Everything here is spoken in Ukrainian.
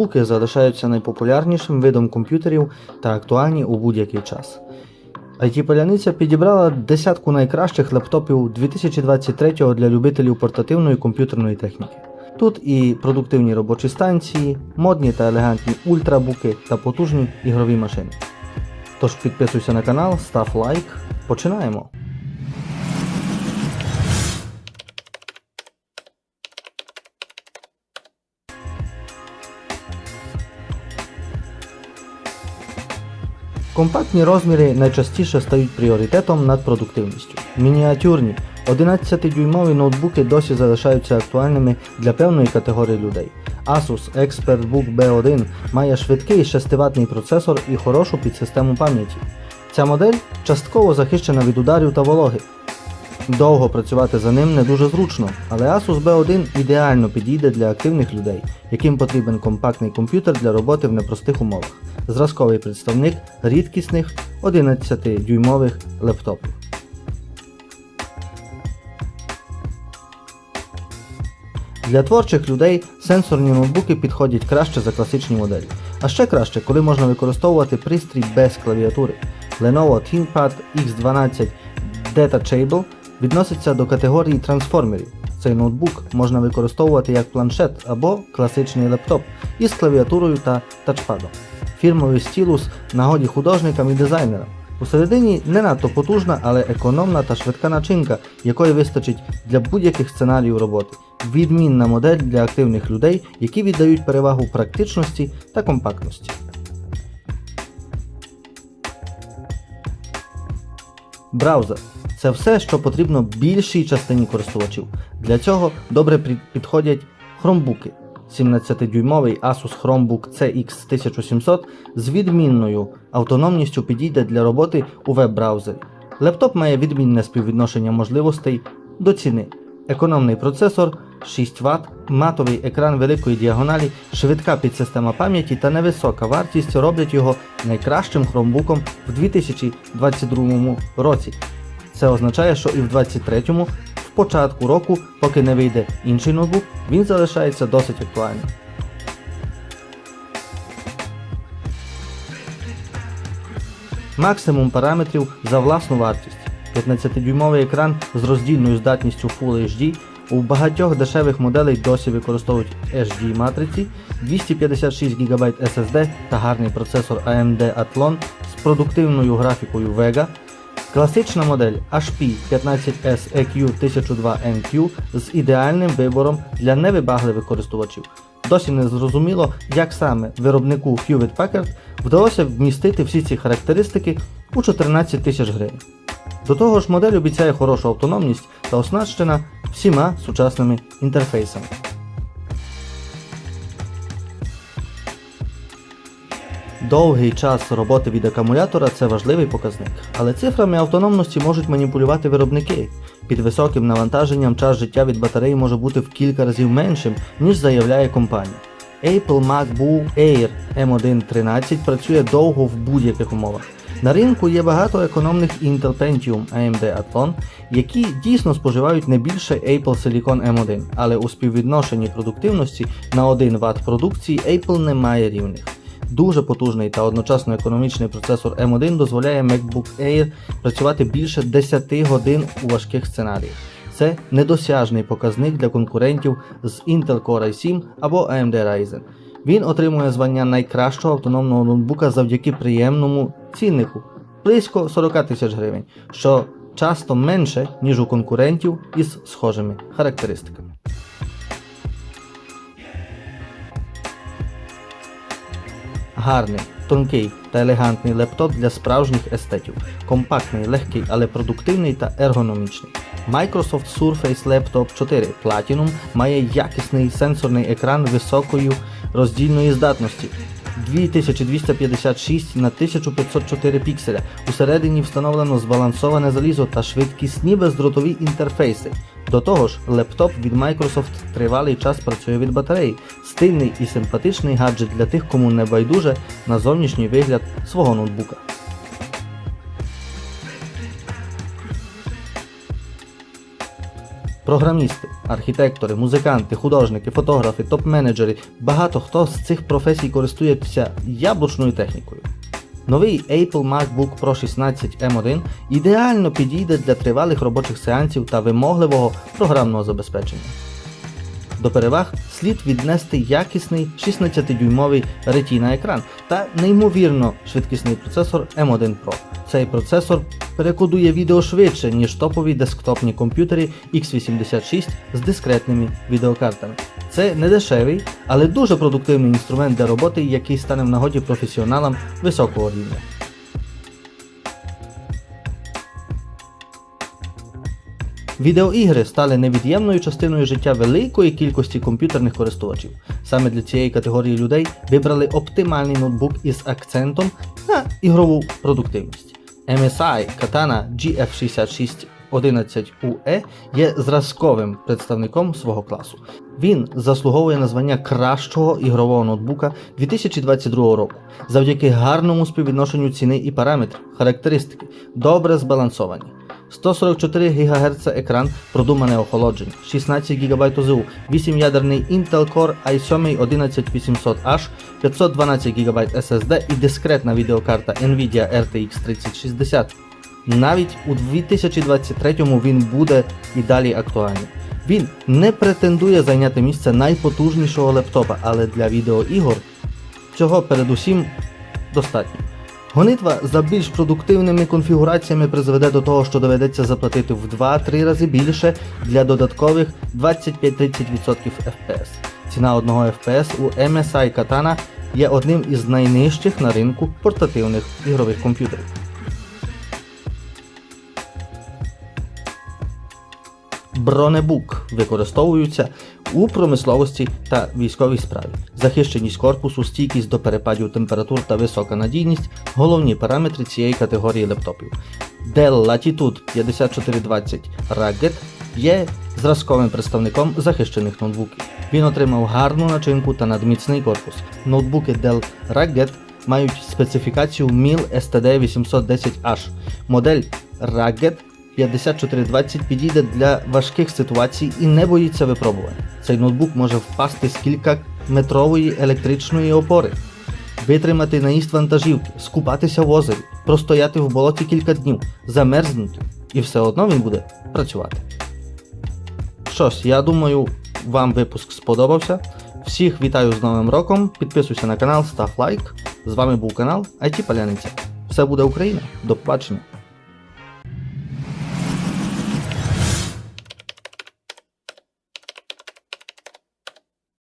Ноутбуки залишаються найпопулярнішим видом комп'ютерів та актуальні у будь-який час. IT-паляниця підібрала десятку найкращих лептопів 2023-го для любителів портативної комп'ютерної техніки. Тут і продуктивні робочі станції, модні та елегантні ультрабуки та потужні ігрові машини. Тож підписуйся на канал, став лайк. Починаємо! Компактні розміри найчастіше стають пріоритетом над продуктивністю. Мініатюрні 11-дюймові ноутбуки досі залишаються актуальними для певної категорії людей. Asus ExpertBook B1 має швидкий 6-ватний процесор і хорошу підсистему пам'яті. Ця модель частково захищена від ударів та вологи. Довго працювати за ним не дуже зручно, але Asus B1 ідеально підійде для активних людей, яким потрібен компактний комп'ютер для роботи в непростих умовах. Зразковий представник рідкісних 11-дюймових лептопів. Для творчих людей сенсорні ноутбуки підходять краще за класичні моделі. А ще краще, коли можна використовувати пристрій без клавіатури. Lenovo ThinkPad X12 Detachable відноситься до категорії трансформерів. Цей ноутбук можна використовувати як планшет або класичний лептоп із клавіатурою та тачпадом. Фірмовий стілус нагоді художникам і дизайнерам. Усередині не надто потужна, але економна та швидка начинка, якої вистачить для будь-яких сценаріїв роботи. Відмінна модель для активних людей, які віддають перевагу практичності та компактності. Браузер це все, що потрібно більшій частині користувачів. Для цього добре підходять хромбуки. 17-дюймовий Asus Chromebook CX 1700 з відмінною автономністю підійде для роботи у веб-браузері. Лептоп має відмінне співвідношення можливостей до ціни. Економний процесор 6 Вт, матовий екран великої діагоналі, швидка підсистема пам'яті та невисока вартість роблять його найкращим хромбуком в 2022 році. Це означає, що і в 2023, в початку року, поки не вийде інший ноутбук, він залишається досить актуальним. Максимум параметрів за власну вартість. 15-дюймовий екран з роздільною здатністю Full HD. У багатьох дешевих моделей досі використовують HD матриці, 256 ГБ SSD та гарний процесор AMD Athlon з продуктивною графікою Vega. Класична модель HP 15S EQ 1002 NQ з ідеальним вибором для невибагливих користувачів. Досі не зрозуміло, як саме виробнику Hewlett Packard вдалося вмістити всі ці характеристики у 14 тисяч гривень. До того ж, модель обіцяє хорошу автономність та оснащена всіма сучасними інтерфейсами. Довгий час роботи від акумулятора це важливий показник, але цифрами автономності можуть маніпулювати виробники. Під високим навантаженням час життя від батареї може бути в кілька разів меншим, ніж заявляє компанія. Apple MacBook Air M1 13 працює довго в будь-яких умовах. На ринку є багато економних Intel Pentium AMD Athlon, які дійсно споживають не більше Apple Silicon M1, але у співвідношенні продуктивності на 1 Вт продукції Apple не має рівних. Дуже потужний та одночасно економічний процесор M1 дозволяє MacBook Air працювати більше 10 годин у важких сценаріях. Це недосяжний показник для конкурентів з Intel Core i7 або AMD Ryzen. Він отримує звання найкращого автономного ноутбука завдяки приємному ціннику близько 40 тисяч гривень, що часто менше, ніж у конкурентів із схожими характеристиками. Гарний, тонкий та елегантний лептоп для справжніх естетів. Компактний, легкий, але продуктивний та ергономічний. Microsoft Surface Laptop 4 Platinum має якісний сенсорний екран високою роздільної здатності. 2256 на 1504 пікселя. Усередині встановлено збалансоване залізо та швидкісні бездротові інтерфейси. До того ж, лептоп від Microsoft тривалий час працює від батареї. Стильний і симпатичний гаджет для тих, кому не байдуже на зовнішній вигляд свого ноутбука. Програмісти, архітектори, музиканти, художники, фотографи, топ-менеджери, багато хто з цих професій користується яблучною технікою. Новий Apple MacBook Pro 16 M1 ідеально підійде для тривалих робочих сеансів та вимогливого програмного забезпечення. До переваг слід віднести якісний 16-дюймовий Retina екран та неймовірно швидкісний процесор M1 Pro. Цей процесор перекодує відео швидше, ніж топові десктопні комп'ютери x86 з дискретними відеокартами. Це не дешевий, але дуже продуктивний інструмент для роботи, який стане в нагоді професіоналам високого рівня. Відеоігри стали невід'ємною частиною життя великої кількості комп'ютерних користувачів. Саме для цієї категорії людей вибрали оптимальний ноутбук із акцентом на ігрову продуктивність. MSI Katana GF66 11UE є зразковим представником свого класу. Він заслуговує на звання кращого ігрового ноутбука 2022 року завдяки гарному співвідношенню ціни і параметрів, характеристики, добре збалансовані. 144 ГГц екран, продумане охолодження, 16 ГБ ОЗУ, 8-ядерний Intel Core i7 11800H, 512 ГБ SSD і дискретна відеокарта Nvidia RTX 3060. Навіть у 2023-му він буде і далі актуальним. Він не претендує зайняти місце найпотужнішого лептопа, але для відеоігор цього передусім достатньо. Гонитва за більш продуктивними конфігураціями призведе до того, що доведеться заплатити в 2-3 рази більше для додаткових 25-30% FPS. Ціна одного FPS у MSI Katana є одним із найнижчих на ринку портативних ігрових комп'ютерів. Бронебук використовуються у промисловості та військовій справі. Захищеність корпусу, стійкість до перепадів температур та висока надійність головні параметри цієї категорії лептопів. Dell Latitude 5420 Rugged є зразковим представником захищених ноутбуків. Він отримав гарну начинку та надміцний корпус. Ноутбуки Dell Rugged мають специфікацію MIL STD 810H. Модель Rugged 5420 підійде для важких ситуацій і не боїться випробувань. Цей ноутбук може впасти з кількаметрової електричної опори, витримати наїзд вантажівки, скупатися в озері, простояти в болоті кілька днів, замерзнути, і все одно він буде працювати. Що ж, я думаю, вам випуск сподобався. Всіх вітаю з Новим роком. Підписуйся на канал, став лайк. З вами був канал IT Паляниця. Все буде Україна. До побачення.